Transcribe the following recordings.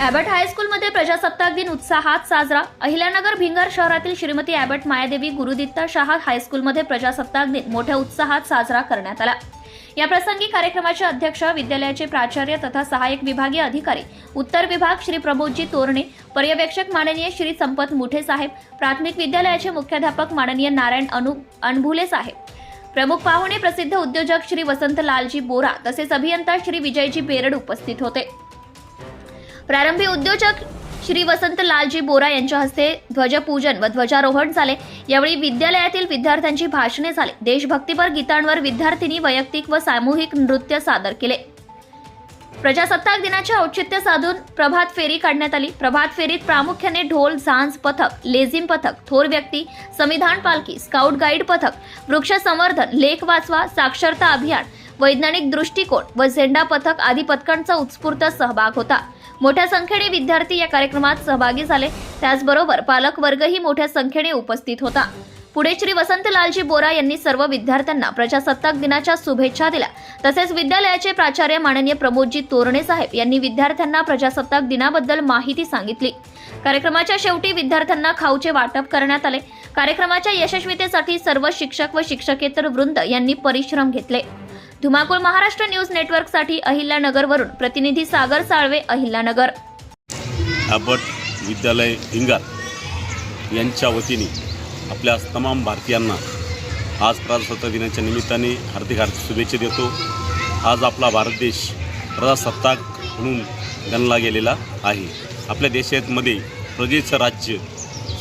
ॲबट हायस्कूलमध्ये प्रजासत्ताक दिन उत्साहात साजरा. अहिल्यानगर भिंगार शहरातील श्रीमती ॲबट मायादेवी गुरुदित्ता शाह हायस्कूलमध्ये प्रजासत्ताक दिन मोठ्या उत्साहात साजरा करण्यात आला. या प्रसंगी कार्यक्रमाचे अध्यक्ष विद्यालयाचे प्राचार्य तथा सहाय्यक विभागीय अधिकारी उत्तर विभाग श्री प्रमोदजी तोरणे पर्यवेक्षक माननीय श्री संपत मुठे साहेब प्राथमिक विद्यालयाचे मुख्याध्यापक माननीय नारायण अनु अनभुले साहेब. प्रमुख पाहुणे प्रसिद्ध उद्योजक श्री वसंत लालजी बोरा तसेच अभियंता श्री विजयजी बेरड उपस्थित होते. प्रारंभी उद्योजक श्री वसंत लालजी बोरा यांच्या हस्ते ध्वजपूजन व ध्वजारोहण झाले. यावेळी विद्यालयातील विद्यार्थ्यांची भाषणे झाले. देशभक्तीपर गीतांवर विद्यार्थिनी वैयक्तिक व सामूहिक नृत्य सादर केले. प्रजासत्ताक दिनाचे औचित्य साधून प्रभात फेरी काढण्यात आली. प्रभात फेरीत प्रामुख्याने ढोल झांज पथक लेझिम पथक थोर व्यक्ती संविधान पालखी स्काउट गाईड पथक वृक्ष संवर्धन लेख वाचवा साक्षरता अभियान वैज्ञानिक दृष्टिकोन व झेंडा पथक आदी पथकांचा उत्स्फूर्त सहभाग होता. मोठ्या संख्येने विद्यार्थी या कार्यक्रमात सहभागी झाले. त्याचबरोबर पालक वर्गही मोठ्या संख्येने उपस्थित होता. पुढे श्री वसंतलालजी बोरा यांनी सर्व विद्यार्थ्यांना प्रजासत्ताक दिनाच्या शुभेच्छा दिल्या. तसेच विद्यालयाचे प्राचार्य माननीय प्रमोदजी तोरणे साहेब यांनी विद्यार्थ्यांना प्रजासत्ताक दिनाबद्दल माहिती सांगितली. कार्यक्रमाच्या शेवटी विद्यार्थ्यांना खाऊचे वाटप करण्यात आले. कार्यक्रमाच्या यशस्वीतेसाठी सर्व शिक्षक व शिक्षकेतर वृंद यांनी परिश्रम घेतले. धुमाकूळ महाराष्ट्र न्यूज नेटवर्कसाठी अहिल्यानगरवरून प्रतिनिधी सागर साळवे अहिल्यानगर. अबट विद्यालय हिंगार यांच्या वतीने आपल्या तमाम भारतीयांना आज प्रजासत्ताक दिनाच्या निमित्ताने हार्दिक हार्दिक शुभेच्छा देतो. आज आपला भारत देश प्रजासत्ताक म्हणून गणला गेलेला आहे. आपल्या देशामध्ये प्रजेचं राज्य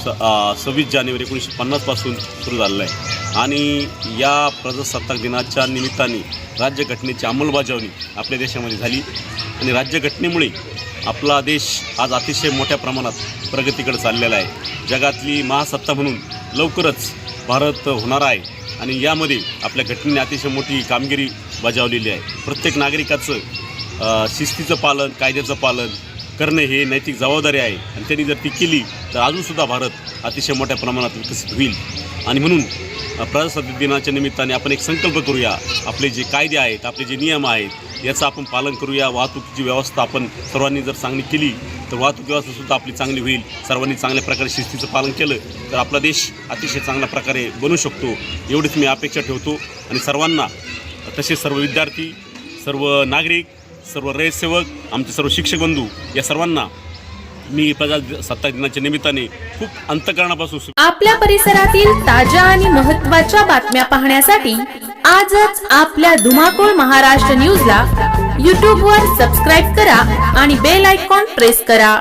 स सव्वीस जानेवारी एकोणीसशे पन्नासपासून सुरू झालेलं आहे. आणि या प्रजासत्ताक दिनाच्या निमित्ताने राज्यघटनेची अंमलबजावणी आपल्या देशामध्ये झाली. आणि राज्यघटनेमुळे आपला देश आज अतिशय मोठ्या प्रमाणात प्रगतीकडे चाललेला आहे. जगातली महासत्ता म्हणून लवकरच भारत होणार आहे. आणि यामध्ये आपल्या घटनेने अतिशय मोठी कामगिरी बजावलेली आहे. प्रत्येक नागरिकाचं शिस्तीचं पालन कायद्याचं पालन करणे हे नैतिक जबाबदारी आहे. आणि त्यांनी जर ती केली तर अजूनसुद्धा भारत अतिशय मोठ्या प्रमाणात विकसित होईल. आणि म्हणून प्रजासत्ताक दिनाच्या निमित्ताने आपण एक संकल्प करूया. आपले जे कायदे आहेत आपले जे नियम आहेत याचं आपण पालन करूया. वाहतुकीची व्यवस्था आपण सर्वांनी जर चांगली केली तर वाहतूक व्यवस्थासुद्धा आपली चांगली होईल. सर्वांनी चांगल्या प्रकारे शिस्तीचं पालन केलं तर आपला देश अतिशय चांगल्या प्रकारे बनू शकतो. एवढीच मी अपेक्षा ठेवतो. आणि सर्वांना तसेच सर्व विद्यार्थी सर्व नागरिक सर्व रयतसेवक आमचे सर्व शिक्षक बंधू या सर्वांना मी प्रजासत्ताक दिनाच्या निमित्ताने खूप अंतकरणापासून आपल्या परिसरातील ताज्या आणि महत्त्वाच्या बातम्या पाहण्यासाठी आजच आपल्या धुमाकूळ महाराष्ट्र न्यूजला यूट्यूबवर सबस्क्राईब करा आणि बेल आयकॉन प्रेस करा.